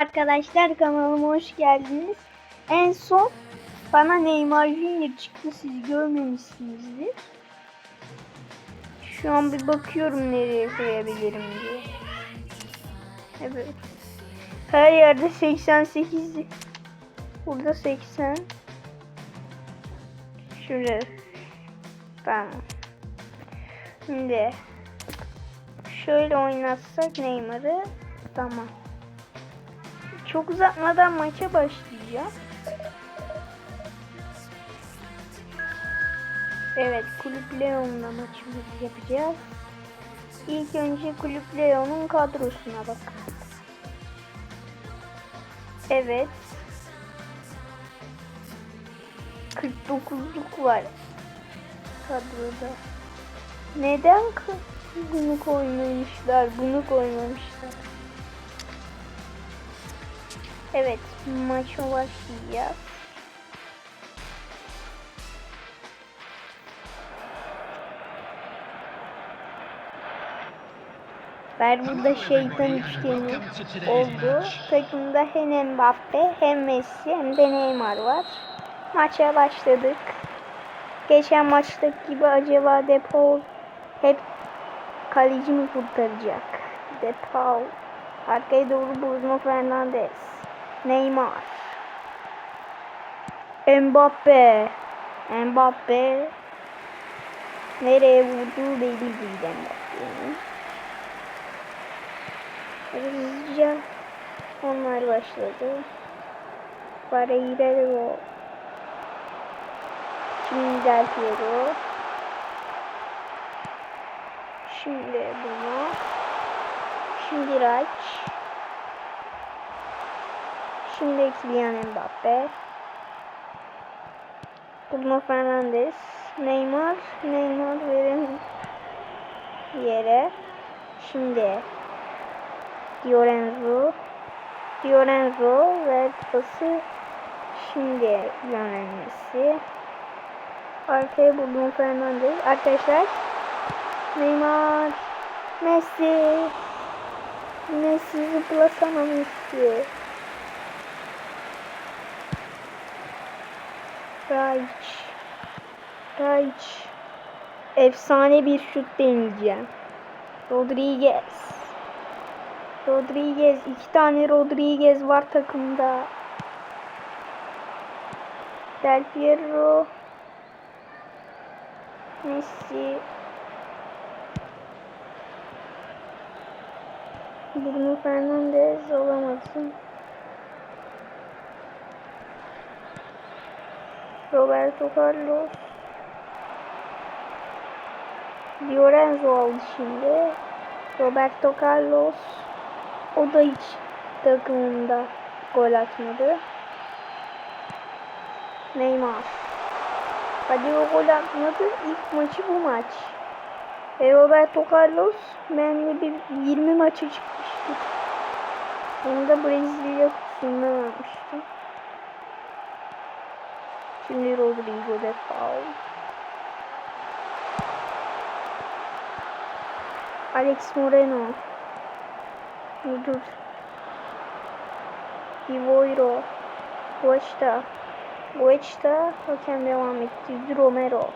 Arkadaşlar kanalıma hoş geldiniz. En son bana Neymar Junior çıktı siz görmemişsinizdir. Şu an bir bakıyorum nereye koyabilirim diye. Evet. Her yerde 88. Burada 80. Şurada. Tamam. Şimdi şöyle oynatsak Neymar'ı tamam. Çok uzatmadan maça başlayacağım. Evet, Kulüp Leon'la maçımızı yapacağız. İlk önce Kulüp Leon'un kadrosuna bakalım. Evet. 49'luk var kadroda. Neden bunu koymamışlar, bunu koymamışlar? Evet, maça başlayacağız. Ver burada şeytan üçgeni oldu. Takımda hem Mbappe hem Messi hem de Neymar var. Maça başladık. Geçen maçtaki gibi acaba Depaul hep kaleci mi kurtaracak? Depaul. Arkaya doğru Bruno Fernandes. Neymar. Mbappe. Mbappe. Nereye vurduğu belli değil Mbappe'nin. Hızlıca onlar başladı. Barreiro. Şimdi Del Piero. Şimdi bunu. Şimdi Raç. Şimdi Kylian Mbappe. Bruno Fernandes. Neymar. Neymar verin yere. Şimdi Diorenzo. Diorenzo ve pası şimdi yönelmesi. Arkaya Bruno Fernandes. Arkadaşlar Neymar Messi Messi zıplasana Raiç. Raiç. Efsane bir şut deneyeceğim. Rodriguez. Rodriguez. iki tane Rodriguez var takımda. Del Piero. Messi. Bruno Fernandes olamasın. Roberto Carlos. Diorenzo aldı şimdi. Roberto Carlos. O da hiç takımında gol atmadı. Neymar. Hadi o gol atmadı. İlk maçı bu maç. Ve Roberto Carlos benle bir 20 maça çıkmıştı. Onu da Brezilya kutusundan almıştım. Şimdi Rodrigo de Paul. Alex Moreno. Dur. Ivoiro. Boşta. Boşta. Hakem devam etti. Romero.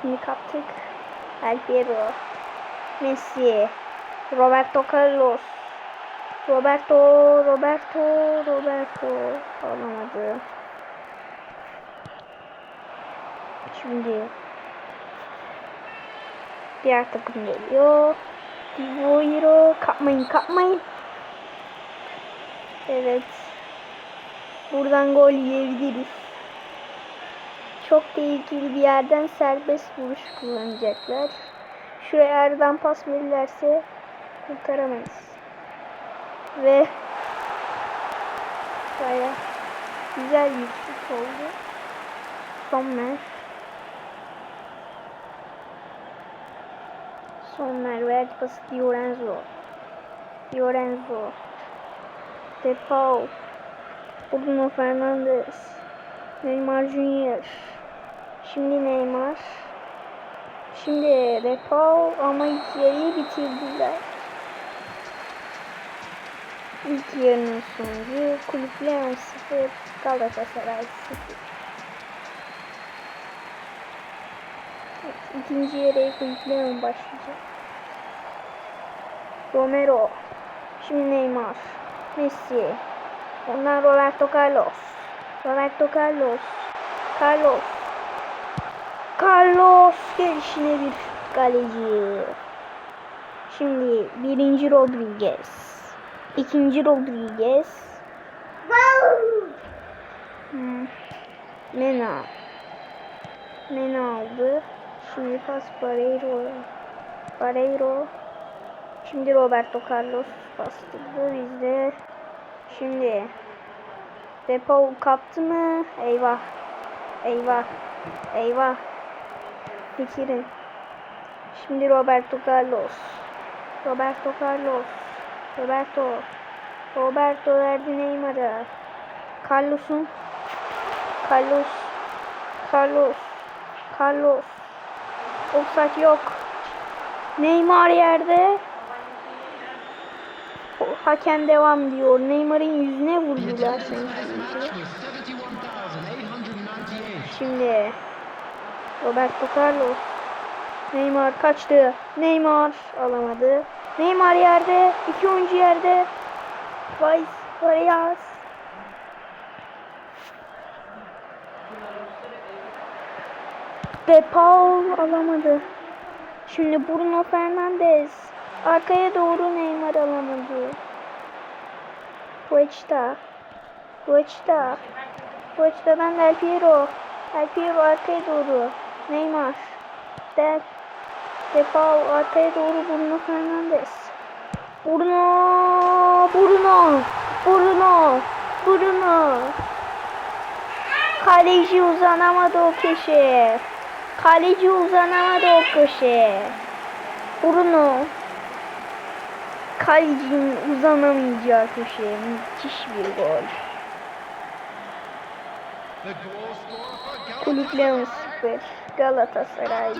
Şimdi kaptık. El Piero. Messi. Roberto Carlos. Roberto. Roberto. Roberto. Alamadı. Şimdi diğer takım geliyor. Divoiro kapmayın kapmayın. Evet. Buradan gol yiyebiliriz. Çok tehlikeli bir yerden serbest vuruş kullanacaklar. Şuraya aradan pas verirlerse kurtaramayız. Ve baya güzel bir şut oldu. Sommer. Sommer verdi pası Diorenzo. Diorenzo. De Paul. Bruno Fernandes. Neymar Junior. Şimdi Neymar. Şimdi De Paul ama ilk yarıyı bitirdiler. İlk yarının sonucu Kulüp Leon 0, Galatasaray 0. ikinci Kulüp Leon başlayacak. Romero. Şimdi Neymar. Messi. Ondan Roberto Carlos. Roberto Carlos. Carlos. Carlos gelişine bir kaleci. Şimdi birinci Rodriguez. ikinci Rodriguez. Hmm. Mena. Mena aldı. Şimdi pas Barreiro. Şimdi Roberto Carlos bastırdı bizde. Şimdi Depo kaptı mı? Eyvah. Eyvah. Eyvah. Bitirin. Şimdi Roberto Carlos. Roberto Carlos. Roberto. Roberto verdi Neymar'a. Carlos'un. Carlos. Carlos. Carlos. Offside yok. Neymar yerde. O, Hakem devam diyor. Neymar'ın yüzüne vurdular sanki. Şimdi Roberto Carlos. Neymar kaçtı. Neymar alamadı. Neymar yerde. iki oyuncu yerde. Vay Vargas. De Paul alamadı. Şimdi Bruno Fernandes. Arkaya doğru Neymar alamadı. Huechta. Huechta. Huechta'dan Del Piero. Del Piero arkaya doğru. Neymar. Del. De Paul arkaya doğru Bruno Fernandes. Bruno. Bruno. Bruno. Bruno. Kaleci uzanamadı o köşeye. Kaleci uzanamadı o köşeye. Bruno. Kalecinin uzanamayacağı köşeye. Müthiş bir gol. Kulüp Leon 0. Galatasaray.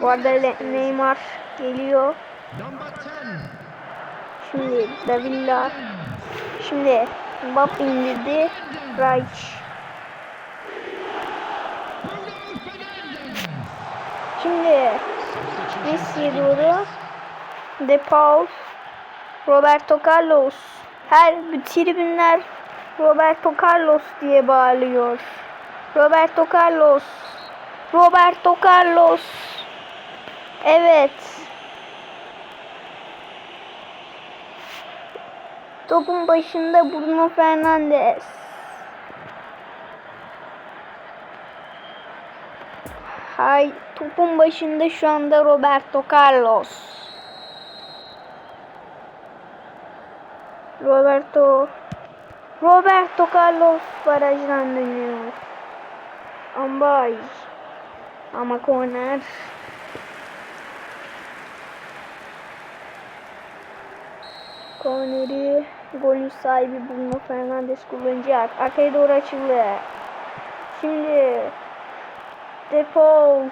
Bu arada Neymar geliyor. Şimdi Davilla. Şimdi Mbappe indirdi. Reich. Şimdi Messi'ye doğru De Paul, Roberto Carlos. Her tribünler Roberto Carlos diye bağırıyor. Roberto Carlos. Roberto Carlos. Evet. Topun başında Bruno Fernandes. Hay topun başında şu anda Roberto Carlos. Roberto Roberto Carlos barajdan dönüyor. Ambay. Ama korner. Korneri golün sahibi Bruno Fernandes kullanacak. Arkaya doğru açıldı. Şimdi Depo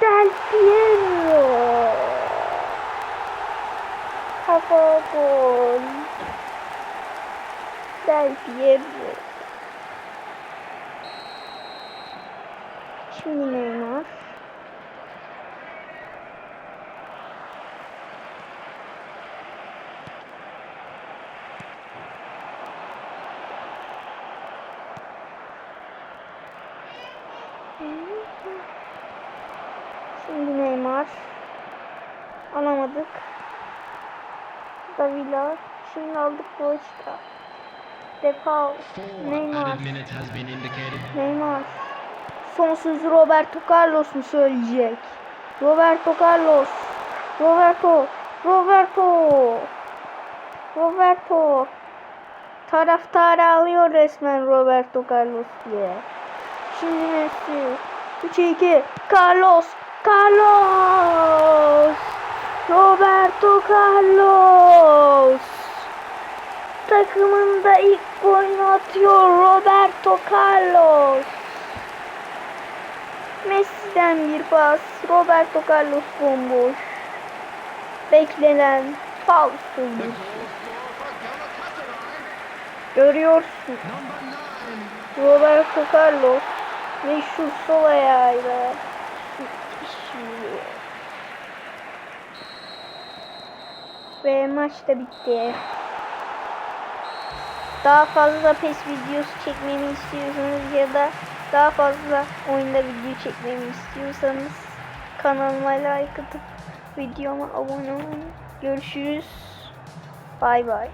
Del Piero Kafa gol Del Piero Şimdi Neymar Neymar. Alamadık. Davila. Şimdi aldık Boğaçta. Defa. Neymar. Neymar. Son sözü Roberto Carlos mu söyleyecek? Roberto Carlos. Roberto. Roberto. Roberto. Taraftarı alıyor resmen Roberto Carlos diye. Şimdi Messi. 3'e 2. Carlos. Carlos. Roberto Carlos. Takımında ilk golünü atıyor Roberto Carlos. Messi'den bir pas. Roberto Carlos bomboş. Beklenen faul sonucu. Görüyorsun. Roberto Carlos meşhur sol ayağıyla müthiş vuruyor. Ve maç da bitti. Daha fazla PES videosu çekmemi istiyorsanız ya da daha fazla oyunda video çekmemi istiyorsanız kanalıma like atıp videoma abone olun. Görüşürüz. Bay bay.